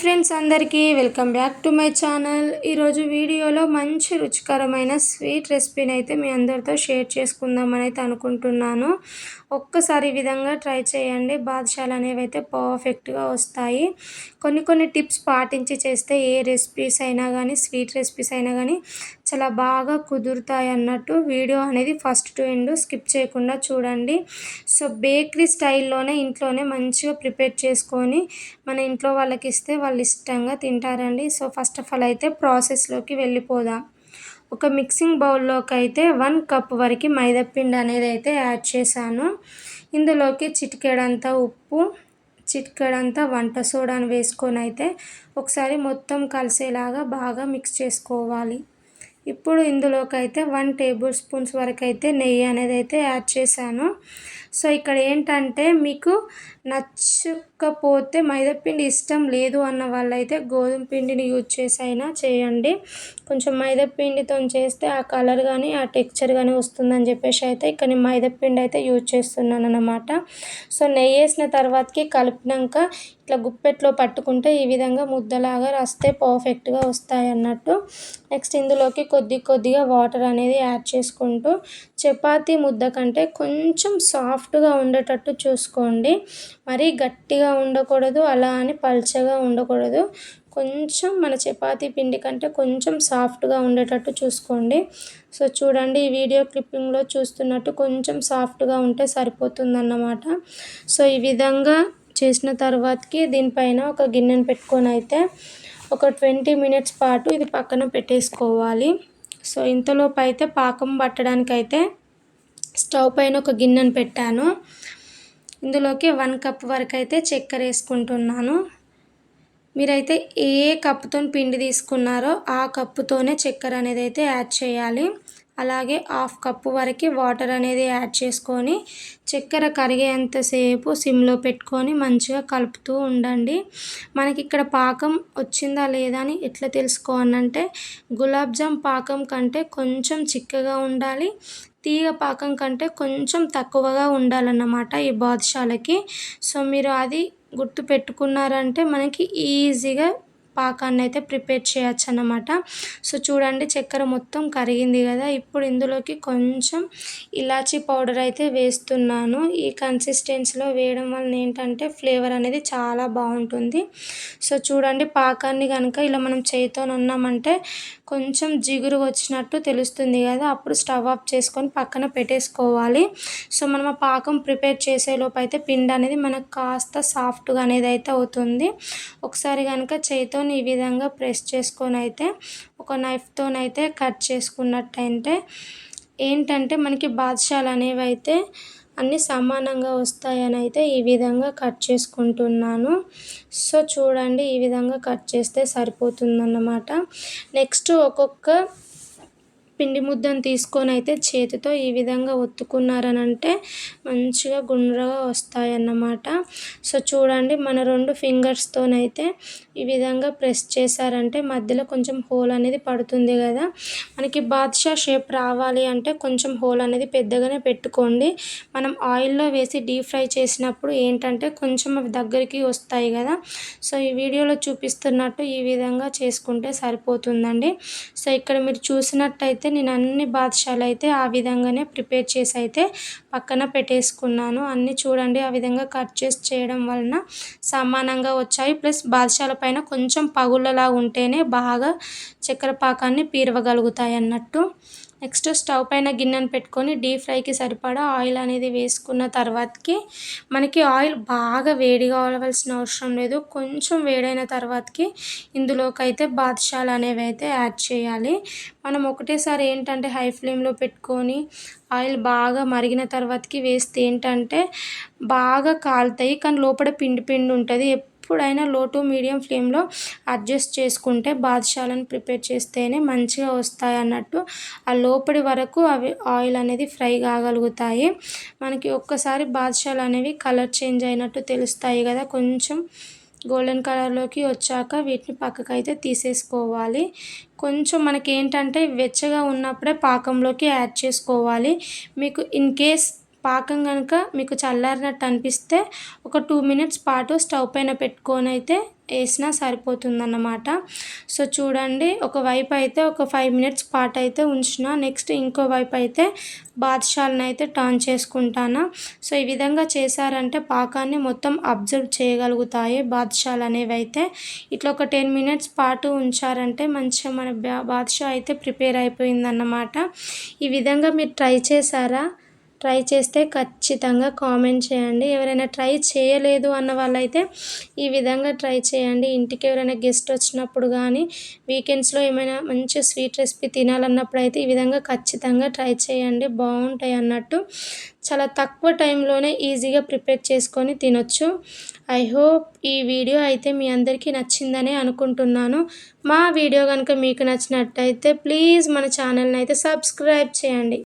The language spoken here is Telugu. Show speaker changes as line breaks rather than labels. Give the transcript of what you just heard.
ఫ్రెండ్స్ అందరికీ welcome back to my channel. ఈరోజు వీడియోలో మంచి రుచికరమైన స్వీట్ రెసిపీని అయితే మీ అందరితో షేర్ చేసుకుందామని అయితే అనుకుంటున్నాను. ఒక్కసారి ఈ విధంగా ట్రై చేయండి. బాదుషాలు అనేవి అయితే పర్ఫెక్ట్గా వస్తాయి. కొన్ని కొన్ని టిప్స్ పాటించి చేస్తే ఏ రెసిపీస్ అయినా కానీ స్వీట్ రెసిపీస్ అయినా కానీ చాలా బాగా కుదురుతాయి అన్నట్టు వీడియో అనేది ఫస్ట్ టు ఎండ్ స్కిప్ చేయకుండా చూడండి. సో బేకరీ స్టైల్లోనే ఇంట్లోనే మంచిగా ప్రిపేర్ చేసుకొని మన ఇంట్లో వాళ్ళకి ఇస్తే వాళ్ళు ఇష్టంగా తింటారండి. సో ఫస్ట్ ఆఫ్ ఆల్ అయితే ప్రాసెస్లోకి వెళ్ళిపోదాం. ఒక మిక్సింగ్ బౌల్లోకి అయితే వన్ కప్ వరకు మైదాపిండి అనేది అయితే యాడ్ చేశాను. ఇందులోకి చిటికెడంతా ఉప్పు చిటికెడంతా వంట సోడాను వేసుకొని అయితే ఒకసారి మొత్తం కలిసేలాగా బాగా మిక్స్ చేసుకోవాలి. ఇప్పుడు ఇందులోకి అయితే వన్ టేబుల్ స్పూన్స్ వరకు అయితే నెయ్యి అనేది అయితే యాడ్ చేశాను. సో ఇక్కడ ఏంటంటే మీకు నచ్చకపోతే మైదాపిండి ఇష్టం లేదు అన్న వాళ్ళైతే గోధుమ పిండిని యూజ్ చేసి అయినా చేయండి. కొంచెం మైదాపిండితో చేస్తే ఆ కలర్ కానీ ఆ టెక్స్చర్ కానీ వస్తుందని చెప్పేసి అయితే ఇక్కడ నేను మైదాపిండి అయితే యూజ్ చేస్తున్నాను అన్నమాట. సో నెయ్యి వేసిన తర్వాతకి కలిపినాక ఇట్లా గుప్పెట్లో పట్టుకుంటే ఈ విధంగా ముద్దలాగా వస్తే పర్ఫెక్ట్గా వస్తాయి అన్నట్టు. నెక్స్ట్ ఇందులోకి కొద్ది కొద్దిగా వాటర్ అనేది యాడ్ చేసుకుంటూ చపాతీ ముద్ద కంటే కొంచెం సాఫ్ట్గా ఉండేటట్టు చూసుకోండి. మరీ గట్టిగా ఉండకూడదు అలా అని పల్చగా ఉండకూడదు. కొంచెం మన చపాతీ పిండి కంటే కొంచెం సాఫ్ట్గా ఉండేటట్టు చూసుకోండి. సో చూడండి ఈ వీడియో క్లిప్పింగ్లో చూస్తున్నట్టు కొంచెం సాఫ్ట్గా ఉంటే సరిపోతుందన్నమాట. సో ఈ విధంగా చేసిన తర్వాతకి దీనిపైన ఒక గిన్నెను పెట్టుకొని అయితే ఒక ట్వంటీ మినిట్స్ పాటు ఇది పక్కన పెట్టేసుకోవాలి. సో ఇంతలోపు అయితే పాకం పట్టడానికైతే స్టవ్ పైన ఒక గిన్నెను పెట్టాను. ఇందులోకి వన్ కప్ వరకు అయితే చక్కెర వేసుకుంటున్నాను. మీరైతే ఏ కప్పుతో పిండి తీసుకున్నారో ఆ కప్పుతోనే చక్కెర అనేది అయితే యాడ్ చేయాలి. అలాగే హాఫ్ కప్పు వరకు వాటర్ అనేది యాడ్ చేసుకొని చక్కెర కరిగేంతసేపు సిమ్లో పెట్టుకొని మంచిగా కలుపుతూ ఉండండి. మనకి ఇక్కడ పాకం వచ్చిందా లేదా అని ఎట్లా తెలుసుకోవాలంటే గులాబ్ జామ్ పాకం కంటే కొంచెం చిక్కగా ఉండాలి. తీగ పాకం కంటే కొంచెం తక్కువగా ఉండాలన్నమాట ఈ బాదుషాలకి సో మీరు అది గుర్తు పెట్టుకున్నారంటే మనకి ఈజీగా పాకాన్ని అయితే ప్రిపేర్ చేయొచ్చు అన్నమాట సో చూడండి చక్కెర మొత్తం కరిగింది కదా. ఇప్పుడు ఇందులోకి కొంచెం ఇలాచీ పౌడర్ అయితే వేస్తున్నాను. ఈ కన్సిస్టెన్సీలో వేయడం వలన ఏంటంటే ఫ్లేవర్ అనేది చాలా బాగుంటుంది. సో చూడండి పాకాన్ని కనుక ఇలా మనం చేతితో ఉన్నామంటే కొంచెం జిగురు వచ్చినట్టు తెలుస్తుంది కదా. అప్పుడు స్టవ్ ఆఫ్ చేసుకొని పక్కన పెట్టేసుకోవాలి. సో మనం ఆ పాకం ప్రిపేర్ చేసేలోపు అయితే పిండి అనేది మనకు కాస్త సాఫ్ట్గా అనేది అయితే అవుతుంది. ఒకసారి కనుక చేతితో ఈ విధంగా ప్రెస్ చేసుకొని అయితే ఒక నైఫ్తోనైతే కట్ చేసుకున్నట్టయితే ఏంటంటే మనకి బాదుషాలు అనేవి అయితే అన్నీ సమానంగా వస్తాయని అయితే ఈ విధంగా కట్ చేసుకుంటున్నాను. సో చూడండి ఈ విధంగా కట్ చేస్తే సరిపోతుందన్నమాట. నెక్స్ట్ ఒక్కొక్క పిండి ముద్దను తీసుకొని అయితే చేతితో ఈ విధంగా ఒత్తుకున్నారని అంటే మంచిగా గుండ్రగా వస్తాయన్నమాట. సో చూడండి మన రెండు ఫింగర్స్తోనైతే ఈ విధంగా ప్రెస్ చేశారంటే మధ్యలో కొంచెం హోల్ అనేది పడుతుంది కదా. మనకి బాద్షా షేప్ రావాలి అంటే కొంచెం హోల్ అనేది పెద్దగానే పెట్టుకోండి. మనం ఆయిల్లో వేసి డీప్ ఫ్రై చేసినప్పుడు ఏంటంటే కొంచెం అవి దగ్గరికి వస్తాయి కదా. సో ఈ వీడియోలో చూపిస్తున్నట్టు ఈ విధంగా చేసుకుంటే సరిపోతుందండి. సో ఇక్కడ మీరు చూసినట్టయితే నేను అన్ని బాదుషాలు అయితే ఆ విధంగానే ప్రిపేర్ చేసి అయితే పక్కన పెట్టేసుకున్నాను. అన్నీ చూడండి ఆ విధంగా కట్ చేసి చేయడం వలన సమానంగా వచ్చాయి. ప్లస్ బాదుషాల పైన కొంచెం పగుళ్ళలా ఉంటేనే బాగా చక్కెర పాకాన్ని పీరవగలుగుతాయి అన్నట్టు. నెక్స్ట్ స్టవ్ పైన గిన్నెను పెట్టుకొని డీప్ ఫ్రైకి సరిపడా ఆయిల్ అనేది వేసుకున్న తర్వాతకి మనకి ఆయిల్ బాగా వేడి కావాల్సిన అవసరం లేదు. కొంచెం వేడైన తర్వాతకి ఇందులోకి అయితే బాదుషాలు అనేవి అయితే యాడ్ చేయాలి. మనం ఒకటేసారి ఏంటంటే హై ఫ్లేమ్లో పెట్టుకొని ఆయిల్ బాగా మరిగిన తర్వాతకి వేస్తే ఏంటంటే బాగా కాలుతాయి. కానీ లోపల పిండి పిండి ఉంటుంది. ఎప్పుడైనా లో టు మీడియం ఫ్లేమ్లో అడ్జస్ట్ చేసుకుంటే బాదుషాలను ప్రిపేర్ చేస్తేనే మంచిగా వస్తాయి అన్నట్టు ఆ లోపలి వరకు అవి ఆయిల్ అనేది ఫ్రై కాగలుగుతాయి. మనకి ఒక్కసారి బాదుషాలు అనేవి కలర్ చేంజ్ అయినట్టు తెలుస్తాయి కదా కొంచెం గోల్డెన్ కలర్లోకి వచ్చాక వీటిని పక్కకు అయితే తీసేసుకోవాలి. కొంచెం మనకి ఏంటంటే వెచ్చగా ఉన్నప్పుడే పాకంలోకి యాడ్ చేసుకోవాలి. మీకు ఇన్ కేస్ పాకం కనుక మీకు చల్లారినట్టు అనిపిస్తే ఒక టూ మినిట్స్ పాటు స్టవ్ పైన పెట్టుకొని అయితే వేసినా సరిపోతుందన్నమాట. సో చూడండి ఒకవైపు అయితే ఒక ఫైవ్ మినిట్స్ పాటు అయితే ఉంచిన నెక్స్ట్ ఇంకో వైపు అయితే బాదుషాలను అయితే టర్న్ చేసుకుంటాను. సో ఈ విధంగా చేశారంటే పాకాన్ని మొత్తం అబ్జర్వ్ చేయగలుగుతాయి బాదుషాలు అనేవి అయితే ఇట్లా ఒక టెన్ మినిట్స్ పాటు ఉంచారంటే మంచిగా మన బాదుషా అయితే ప్రిపేర్ అయిపోయిందన్నమాట. ఈ విధంగా మీరు ట్రై చేశారా? ట్రై చేస్తే ఖచ్చితంగా కామెంట్ చేయండి. ఎవరైనా ట్రై చేయలేదు అన్న వాళ్ళైతే ఈ విధంగా ట్రై చేయండి. ఇంటికి ఎవరైనా గెస్ట్ వచ్చినప్పుడు కానీ వీకెండ్స్లో ఏమైనా మంచి స్వీట్ రెసిపీ తినాలన్నప్పుడు అయితే ఈ విధంగా ఖచ్చితంగా ట్రై చేయండి. బాగుంటాయి అన్నట్టు. చాలా తక్కువ టైంలోనే ఈజీగా ప్రిపేర్ చేసుకొని తినొచ్చు. ఐ హోప్ ఈ వీడియో అయితే మీ అందరికీ నచ్చిందనే అనుకుంటున్నాను. మా వీడియో కనుక మీకు నచ్చినట్టయితే ప్లీజ్ మన ఛానల్ని అయితే సబ్స్క్రైబ్ చేయండి.